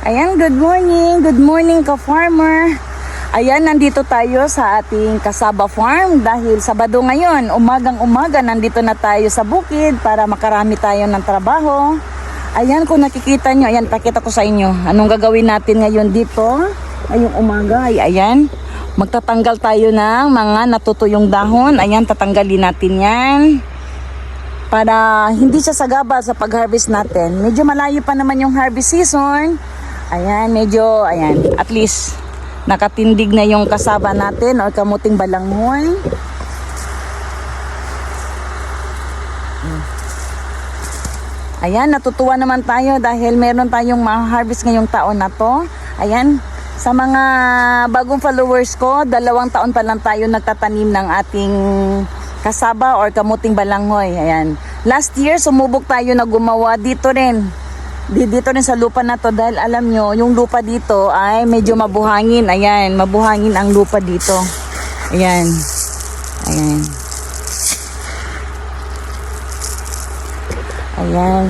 Ayan, good morning. Good morning ka farmer. Ayan, nandito tayo sa ating Kasaba Farm dahil Sabado ngayon, umagang-umaga nandito na tayo sa bukid para makarami tayo ng trabaho. Ayan, kung nakikita nyo, ayan, pakita ko sa inyo. Anong gagawin natin ngayon dito? Ngayong umaga, ay ayan. Magtatanggal tayo ng mga natutuyong dahon. Ayan, tatanggalin natin yan para hindi siya sagabal sa pag-harvest natin. Medyo malayo pa naman yung harvest season. Ayan, medyo, ayan, at least nakatindig na yung kasaba natin or kamuting balanghoy. Mm. Ayan, natutuwa naman tayo dahil meron tayong ma-harvest ngayong taon na to. Ayan, sa mga bagong followers ko, dalawang taon pa lang tayo nagtatanim ng ating kasaba or kamuting balanghoy. Ayan. Last year, sumubok tayo na gumawa dito rin. Di- Dito rin sa lupa na to dahil alam nyo, yung lupa dito ay medyo mabuhangin. Ayan, mabuhangin ang lupa dito. Ayan. Ayan. Ayan.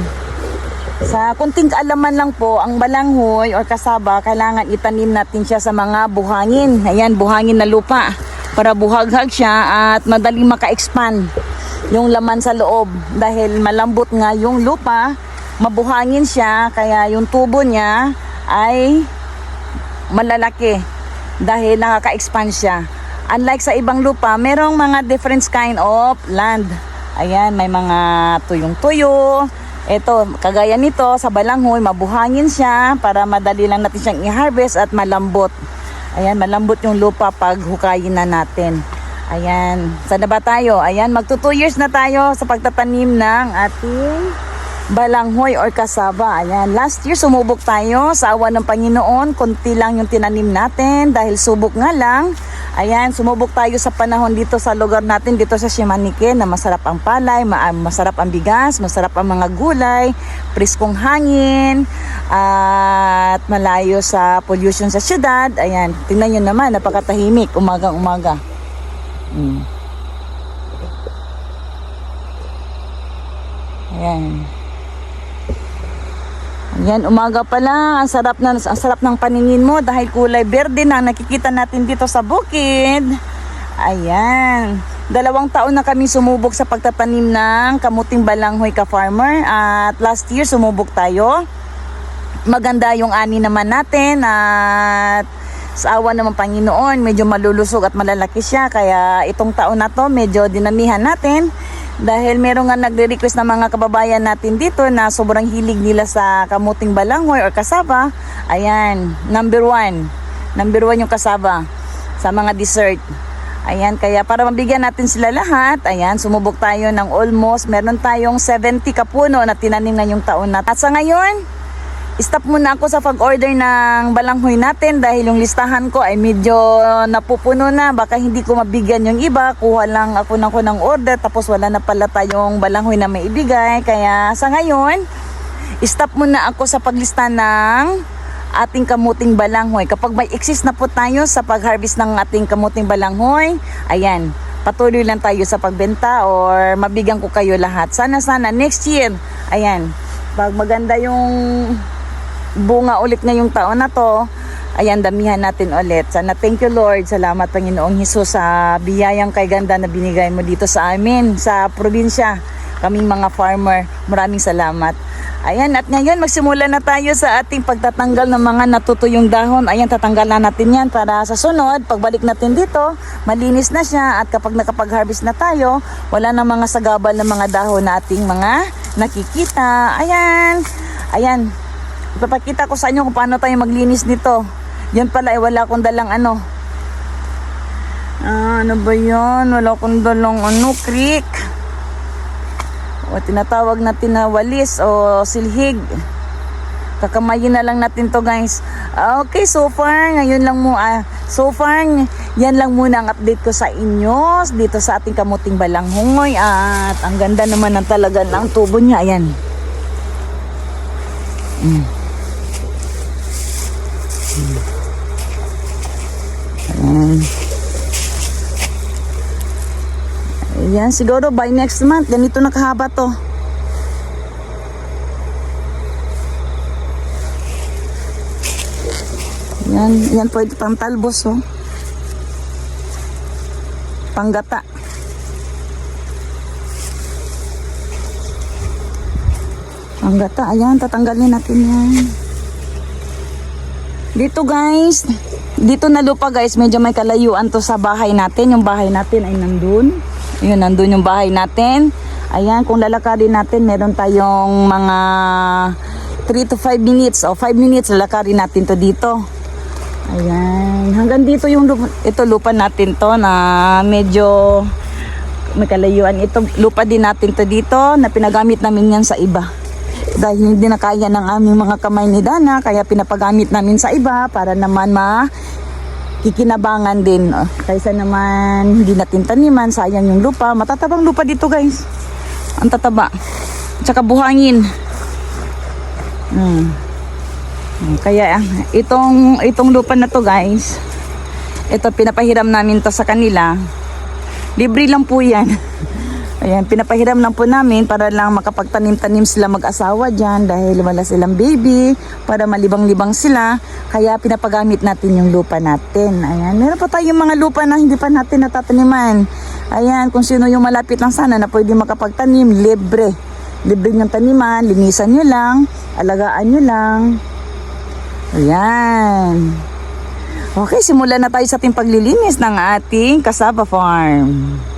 Sa kunting kaalaman lang po, ang balanghoy or kasaba, kailangan itanim natin siya sa mga buhangin. Ayan, buhangin na lupa. Para buhaghag siya at madaling maka-expand yung laman sa loob. Dahil malambot nga yung lupa, mabuhangin siya, kaya yung tubo niya ay malalaki dahil nakaka-expand siya. Unlike sa ibang lupa, merong mga different kind of land. Ayan, may mga tuyong-tuyo. Ito, kagaya nito, sa balanghoy, mabuhangin siya para madali lang natin siyang i-harvest at malambot. Ayan, malambot yung lupa pag hukayin na natin. Ayan, saan na ba tayo? Ayan, magto 2 years na tayo sa pagtatanim ng ating balanghoy or kasaba. Ayan, last year sumubok tayo sa awa ng Panginoon. Konti lang yung tinanim natin dahil subok nga lang. Ayan, sumubok tayo sa panahon dito sa lugar natin, dito sa Shimanike, na masarap ang palay, ma- masarap ang bigas, masarap ang mga gulay, priskong hangin, at malayo sa pollution sa syudad. Ayan, tingnan nyo naman, napakatahimik, umagang-umaga. Mm. Ayan. Ayan, umaga pa lang. Ang sarap, na, ang sarap ng paningin mo dahil kulay berde na nakikita natin dito sa bukid. Ayan. Dalawang taon na kami sumubok sa pagtatanim ng kamuting balanghoy ka farmer. At last year sumubok tayo. Maganda yung ani naman natin at sa awa naman Panginoon, medyo malulusog at malalaki siya. Kaya itong taon na to, medyo dinamihan natin. Dahil meron nga nagre-request ng mga kababayan natin dito na sobrang hilig nila sa kamuting balanghoy or kasaba. Ayan, number one. Number one yung kasaba sa mga dessert. Ayan, kaya para mabigyan natin sila lahat, ayan, sumubok tayo ng almost, meron tayong 70 kapuno na tinanim ngayong taon na. At sa ngayon, stop muna ako sa pag-order ng balanghoy natin dahil yung listahan ko ay medyo napupuno na. Baka hindi ko mabigyan yung iba. Kuha lang ako ng, ko ng order tapos wala na pala tayong balanghoy na may ibigay. Kaya sa ngayon, stop muna ako sa paglista ng ating kamuting balanghoy. Kapag may exist na po tayo sa pag-harvest ng ating kamuting balanghoy, ayan, patuloy lang tayo sa pagbenta or mabigyan ko kayo lahat. Sana sana next year, ayan, pag maganda yung bunga ulit ngayong taon na to, ayan, damihan natin ulit. Sana thank you Lord. Salamat Panginoong Hesus sa biyayang kay ganda na binigay mo dito sa amin, sa probinsya. Kaming mga farmer, maraming salamat. Ayan, at ngayon magsimula na tayo sa ating pagtatanggal ng mga natutuyong dahon. Ayan, tatanggalan natin yan para sa sunod, pagbalik natin dito, malinis na siya at kapag nakapag-harvest na tayo, wala na mga sagabal ng mga dahon na ating mga nakikita. Ayan, ayan, Ipapakita ko sa inyo kung paano tayo maglinis nito. Yan pala, eh, wala akong dalang ano. Ah, ano ba yan? Wala akong dalang ano, creek. O tinatawag na walis o silhig. Kakamayin na lang natin to guys. Ah, Okay, so far, ngayon lang mo, ah, so far, yan lang muna ang update ko sa inyo dito sa ating kamuting balanghoy. At ang ganda naman ng talaga ng tubo niya. Ayan. Mm. Ayan. Ayan, siguro by next month, ganito na kahaba to. Yan, yan pwede pang talbos, oh. Panggata. Panggata, ayan, tatanggalin natin yan. Dito guys, dito na lupa guys, medyo may kalayuan to sa bahay natin. Yung bahay natin ay nandun. Yun, nandun yung bahay natin. Ayan, kung lalakarin natin, meron tayong mga 3 to 5 minutes o 5 minutes lalakarin natin to dito. Ayan, hanggang dito yung lupa, ito lupa natin to na medyo may kalayuan. Ito lupa din natin to dito na pinagamit namin yan sa iba. Dahil hindi na kaya ng aming mga kamay ni Dana, kaya pinapagamit namin sa iba para naman ma kikinabangan din. Oh, Kaysa naman hindi natin taniman, sayang yung lupa. Matatabang lupa dito guys. Ang tataba. Tsaka buhangin. Hmm. Hmm, Kaya ah, itong itong lupa na to guys, ito pinapahiram namin to sa kanila. Libre lang po 'yan. Ayan, pinapahiram lang po namin para lang makapagtanim-tanim sila mag-asawa dyan dahil wala silang baby, para malibang-libang sila. Kaya pinapagamit natin yung lupa natin. Ayan, meron pa tayong mga lupa na hindi pa natin natataniman. Ayan, kung sino yung malapit lang sana na pwede makapagtanim, libre. Libre ng taniman, linisan nyo lang, alagaan nyo lang. Ayan. Okay, simulan na tayo sa ating paglilinis ng ating kasaba farm.